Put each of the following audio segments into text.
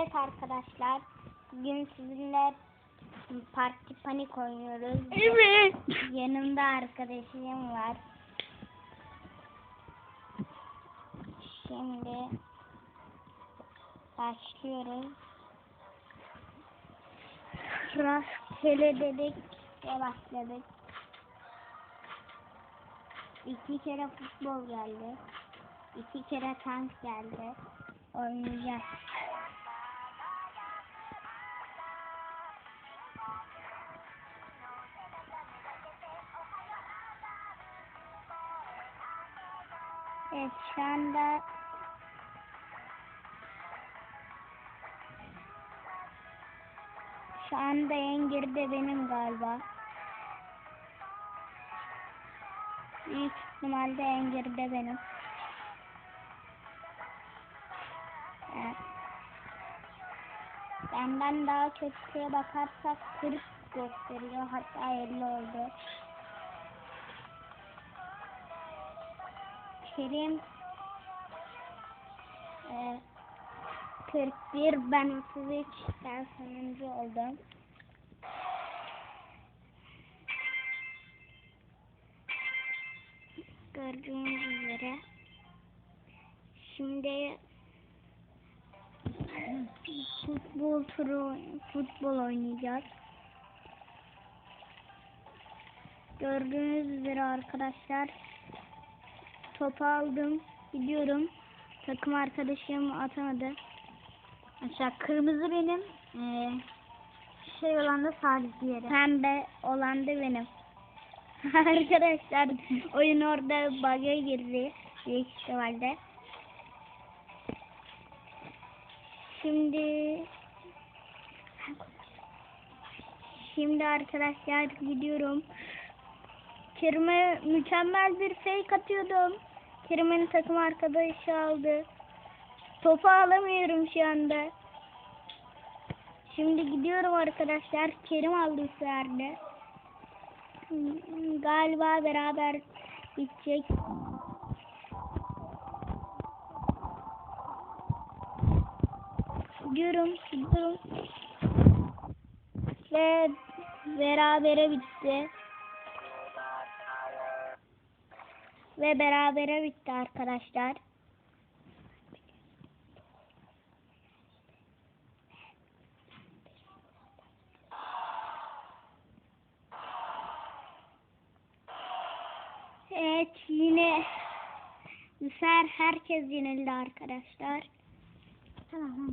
Evet arkadaşlar. Bugün sizinle parti panik oynuyoruz. Evet. Yanımda arkadaşım var. Şimdi başlıyoruz. Rastgele dedik ve başladık. İki kere futbol geldi. İki kere tank geldi. Oynayacağız. Evet şu anda şu anda en geride benim galiba. Büyük ihtimalle en geride benim. Evet. Benden daha kötüye bakarsak 40 gösteriyor. Hatta 50 oldu. Kerim e, 41 ben 33 ben sonuncu oldum. Gördüğünüz üzere şimdi futbol turu futbol oynayacağız. Gördüğünüz üzere arkadaşlar topu aldım gidiyorum. Takım arkadaşım atamadı. Aşağı kırmızı benim. Ee, şey olan da Salih diğeri. Pembe olan da benim. Arkadaşlar oyun orada bug'a girdi. Büyük ihtimalle. Şimdi Şimdi arkadaşlar gidiyorum. Kerim'e mükemmel bir fake atıyordum. Kerim'in takım arkadaşı aldı. Topu alamıyorum şu anda. Şimdi gidiyorum arkadaşlar. Kerim aldı bu sefer de. Hmm, Galiba beraber bitecek. Gidiyorum, gidiyorum. Ve berabere bitti. Ve berabere bitti arkadaşlar. Evet yine bu sefer herkes yenildi arkadaşlar. Tamam.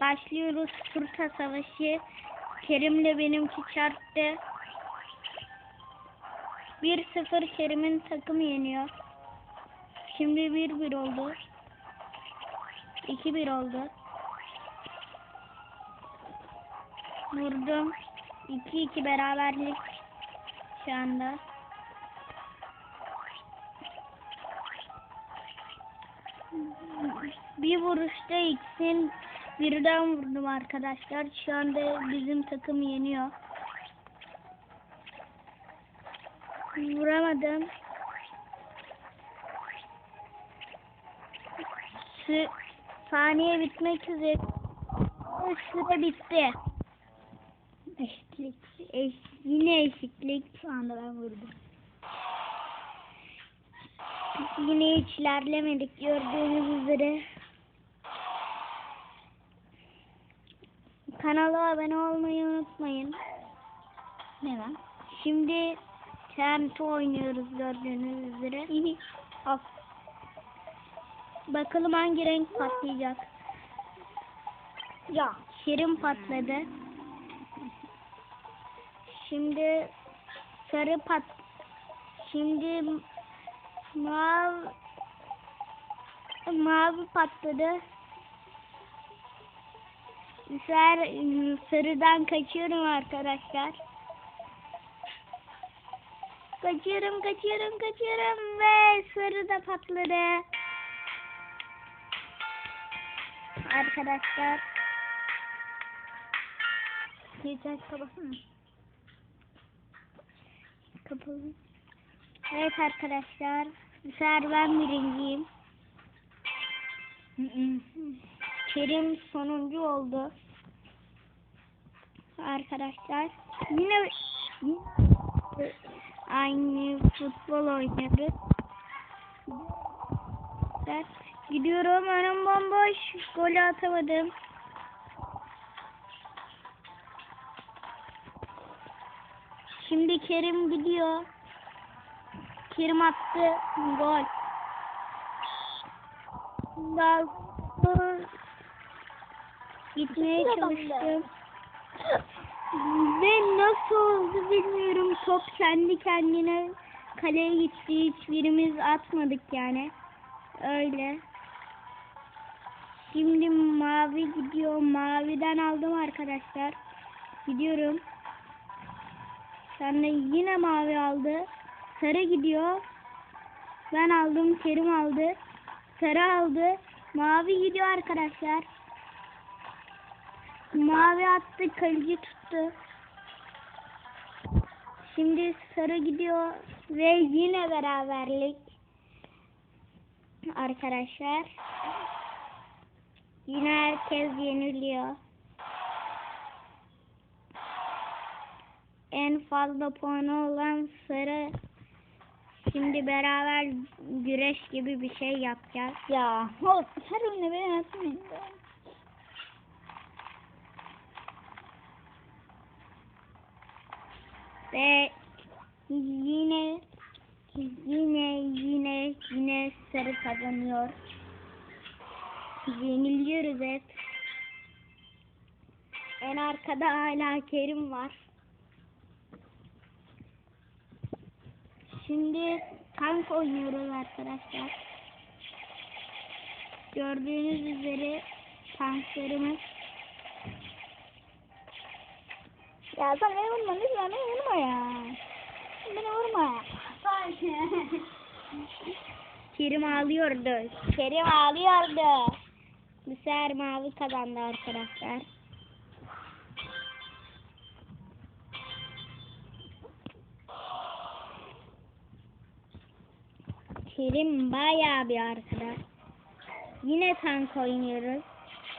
Başlıyoruz turta savaşı. Kerim'le benimki çarptı. 1-0 Kerim'in takımı yeniyor. Şimdi 1-1 oldu. 2-1 oldu. Vurdum. 2-2 beraberlik şu anda. Bir vuruşta ikisini birden vurdum arkadaşlar. Şu anda bizim takım yeniyor. Vuramadım. Sü saniye bitmek üzere. Süre bitti. Eşitlik. Eş yine eşitlik. Şu anda ben vurdum. Yine hiç ilerlemedik gördüğünüz üzere. Kanala abone olmayı unutmayın. Neden? Şimdi TNT oynuyoruz gördüğünüz üzere. Al. Bakalım hangi renk patlayacak. Ya. Şirin patladı. Şimdi sarı pat. Şimdi mavi mavi patladı. Iı, sarıdan kaçıyorum arkadaşlar. Kaçıyorum, kaçıyorum, kaçıyorum ve sarı da patladı. Arkadaşlar Yeter kapasana. kapalı. Evet arkadaşlar. Bu sefer ben birinciyim. Kerim sonuncu oldu. Arkadaşlar yine aynı futbol oynuyoruz. Ben gidiyorum önüm bomboş. Golü atamadım. Şimdi Kerim gidiyor. Kerim attı. Gol. Gol. Gitmeye çalıştım. Ve nasıl oldu bilmiyorum. Top kendi kendine kaleye gitti. Hiçbirimiz atmadık yani. Öyle. Şimdi mavi gidiyor. Maviden aldım arkadaşlar. Gidiyorum. Sen de yine mavi aldı. Sarı gidiyor. Ben aldım. Kerim aldı. Sarı aldı. Mavi gidiyor arkadaşlar. Mavi attı. Kaleci tuttu. Şimdi sarı gidiyor. Ve yine beraberlik. Arkadaşlar. Yine herkes yeniliyor. En fazla puanı olan sarı. Şimdi beraber güreş gibi bir şey yapacağız. Ya o her önüne beni atmayın. Ve yine yine yine yine sarı kazanıyor. Yeniliyoruz hep. En arkada hala Kerim var. Şimdi tank oynuyoruz arkadaşlar. Gördüğünüz üzere tanklarımız Ya sen beni vurma lütfen beni vurma ya. Beni vurma. Kerim ağlıyordu. Kerim ağlıyordu. Bu sefer mavi kazandı arkadaşlar. Kerim bayağı bir arkadaş. Yine tank oynuyoruz.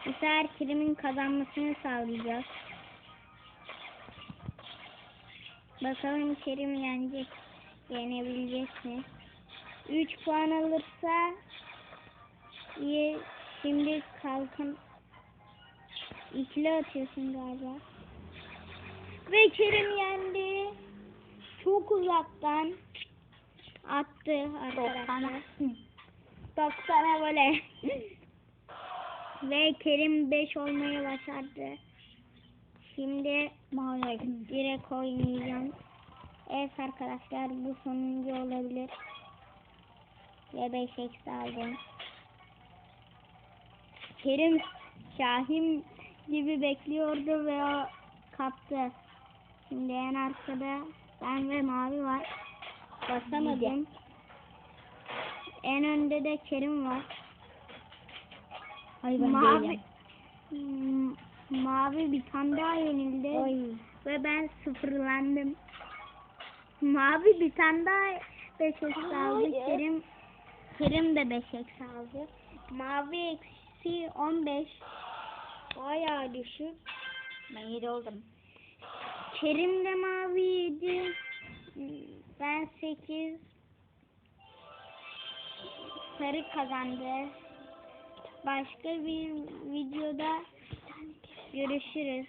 Bu sefer Kerim'in kazanmasını sağlayacağız. Bakalım Kerim yenecek. Yenebilecek mi? 3 puan alırsa iyi. Şimdi kalkın. İkili atıyorsun galiba. Ve Kerim yendi. Çok uzaktan attı arkadaşlar. 90'a böyle. Ve Kerim 5 olmayı başardı. Şimdi direkt oynayacağım. Evet arkadaşlar bu sonuncu olabilir. Ve 5 eksi aldım. Kerim Şahin gibi bekliyordu ve o kaptı. Şimdi en arkada ben ve Mavi var. Basamadım. En önde de Kerim var. Ay ben Mavi, değilim. Hmm, mavi bir tane daha yenildi. Oy. Ve ben sıfırlandım. Mavi bir tane daha 5 eksi aldı. Kerim, Kerim de 5 eksi aldı. Mavi eksi 15. Bayağı düşük. Ben 7 oldum. Kerim de mavi 7. Ben 8. Sarı kazandı. Başka bir videoda görüşürüz.